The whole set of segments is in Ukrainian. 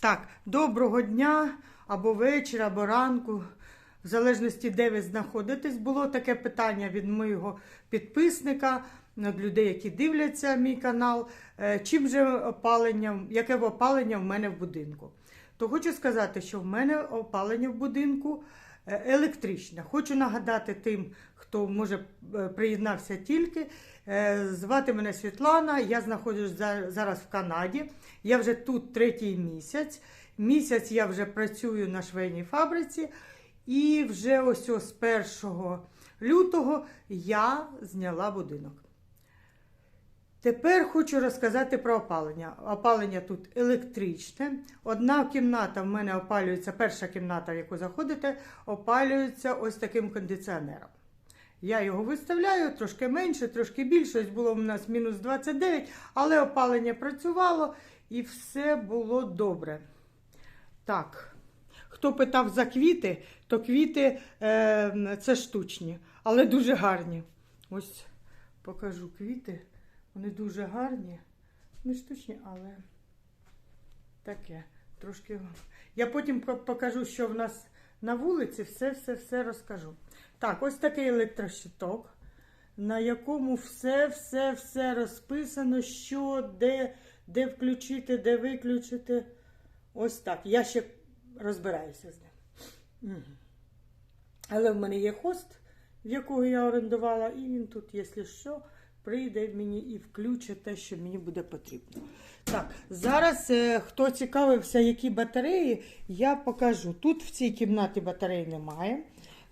Так, доброго дня або вечора, або ранку, в залежності, де ви знаходитесь. Було таке питання від моєго підписника, від людей, які дивляться мій канал. е, Чим же опалення, яке опалення в мене в будинку? То хочу сказати, що в мене опалення в будинку е, електричне. Хочу нагадати тим, хто може е, приєднався тільки. Е, Звати мене Світлана, я знаходжусь зараз в Канаді. Я вже тут третій місяць. Місяць я вже працюю на швейній фабриці, і вже ось ось з 1 лютого я зняла будинок. Тепер хочу розказати про опалення. Опалення тут електричне. Одна кімната в мене опалюється, перша кімната, в яку заходите, опалюється ось таким кондиціонером. Я його виставляю трошки менше, трошки більше. Ось було у нас мінус 29, але опалення працювало і все було добре. Так, хто питав за квіти, то квіти е, це штучні, але дуже гарні. Ось покажу квіти. Вони дуже гарні. Не штучні, але таке. Трошки. Я потім покажу, що в нас на вулиці, все-все-все розкажу. Так, ось такий електрощиток, на якому все-все-все розписано, що, де, де включити, де виключити. Ось так. Я ще розбираюся з ним. Але в мене є хост, в якого я орендувала, і він тут, якщо що, прийде мені і включить те, що мені буде потрібно. Так, зараз е, хто цікавився, які батареї, я покажу. Тут в цій кімнаті батареї немає.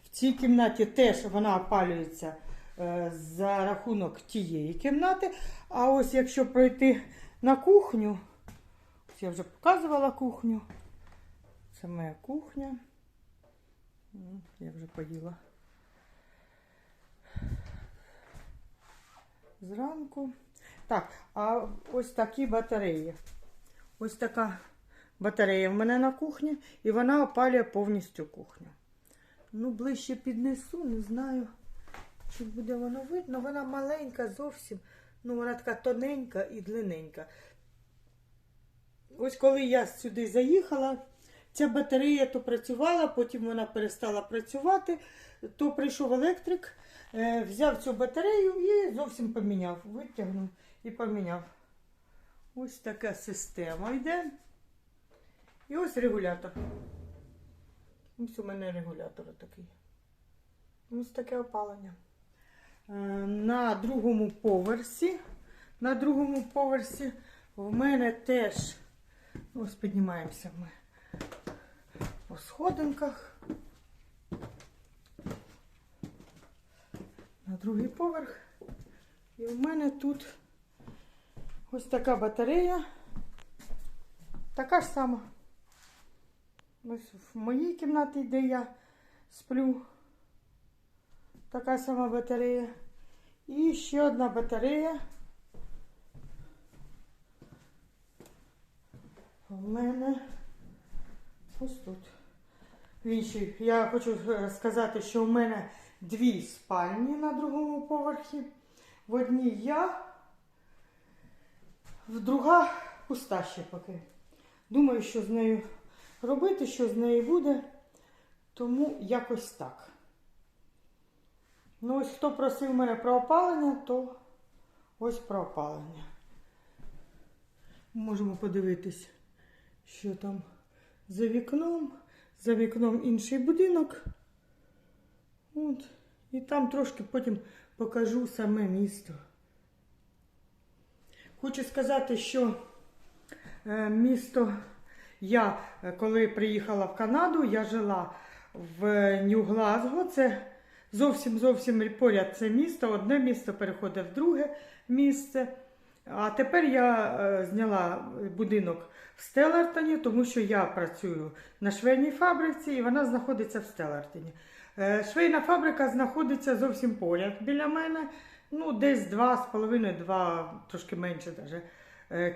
В цій кімнаті теж вона опалюється е, за рахунок тієї кімнати. А ось якщо пройти на кухню, ось я вже показувала кухню. Це моя кухня. Я вже поїла. Зранку. Так, а ось такі батареї. Ось така батарея в мене на кухні, і вона опалює повністю кухню. Ну, ближче піднесу, не знаю, чи буде воно видно. Вона маленька зовсім. Ну, вона така тоненька і длинненька. Ось коли я сюди заїхала, ця батарея то працювала, потім вона перестала працювати, то прийшов електрик, е, взяв цю батарею і зовсім поміняв. Витягнув і поміняв. Ось така система йде. І ось регулятор. Ось у мене регулятор такий. Ось таке опалення. Е, На другому поверсі. На другому поверсі в мене теж ось піднімаємося ми по сходинках. На другий поверх. І в мене тут ось така батарея. Така ж сама. Ось в моїй кімнаті, де я сплю. Така сама батарея. І ще одна батарея. В мене ось тут. В іншій. Я хочу е, сказати, що в мене дві спальні на другому поверхі. В одній я, в друга пуста ще поки. Думаю, що з нею робити, що з нею буде. Тому якось так. Ну, ось хто просив мене про опалення, то ось про опалення. Можемо подивитись, що там за вікном. За вікном інший будинок. От. І там трошки потім покажу саме місто. Хочу сказати, що е, місто я, е, коли приїхала в Канаду, я жила в Нью-Глазго. Це зовсім зовсім поряд це місто. Одне місто переходить в друге місце. А тепер я е, зняла будинок в Стелартоні, тому що я працюю на швейній фабриці і вона знаходиться в Стелартоні. Е, Швейна фабрика знаходиться зовсім поряд біля мене, ну десь 2,5-2, трошки менше е,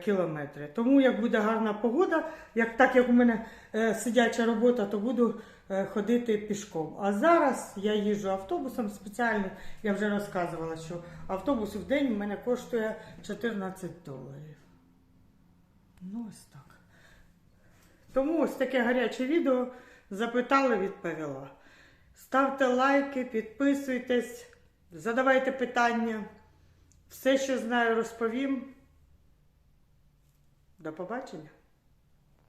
кілометри. Тому як буде гарна погода, як, так як у мене е, сидяча робота, то буду е, ходити пішком. А зараз я їжджу автобусом спеціально, я вже розказувала, що автобус в день в мене коштує 14 доларів. Ну, ось так. Тому ось таке гаряче відео запитала, відповіла. Ставте лайки, підписуйтесь, задавайте питання. Все, що знаю, розповім. До побачення.